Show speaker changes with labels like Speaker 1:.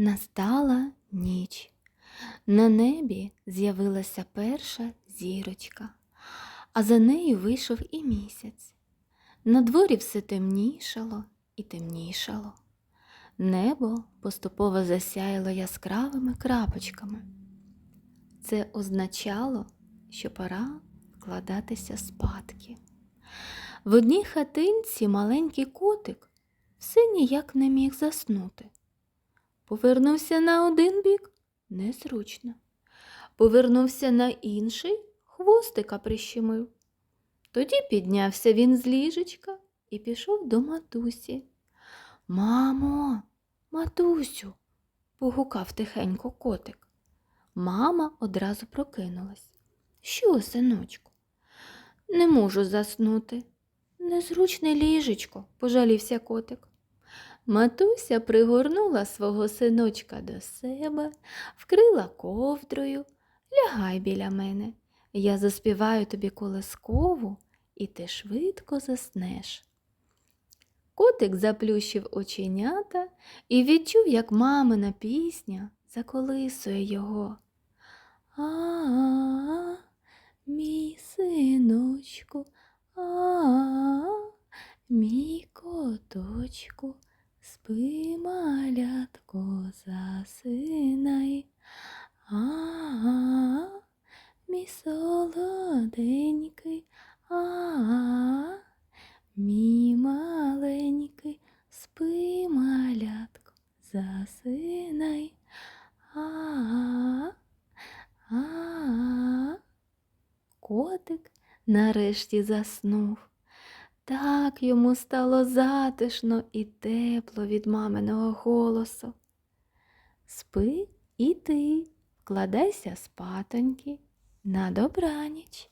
Speaker 1: Настала ніч. На небі з'явилася перша зірочка, а за нею вийшов і місяць. На дворі все темнішало і темнішало. Небо поступово засяяло яскравими крапочками. Це означало, що пора вкладатися спадки. В одній хатинці маленький котик все ніяк не міг заснути. Повернувся на один бік незручно. Повернувся на інший, хвостика прищемив. Тоді піднявся він з ліжечка і пішов до матусі. Мамо, матусю, погукав тихенько котик. Мама одразу прокинулась. Що, синочку? Не можу заснути. Незручне ліжечко, пожалівся котик. Матуся пригорнула свого синочка до себе, вкрила ковдрою. Лягай біля мене. Я заспіваю тобі колискову, і ти швидко заснеш. Котик заплющив оченята і відчув, як мамина пісня заколисує його. А, мій синочку, а, мій коточку, спи, малятко, засинай. А, мій солоденький, а, мій маленький, спи, малятко, засинай. А, а, котик нарешті заснув. Так йому стало затишно і тепло від маминого голосу. Спи і ти, вкладайся спатоньки на добраніч.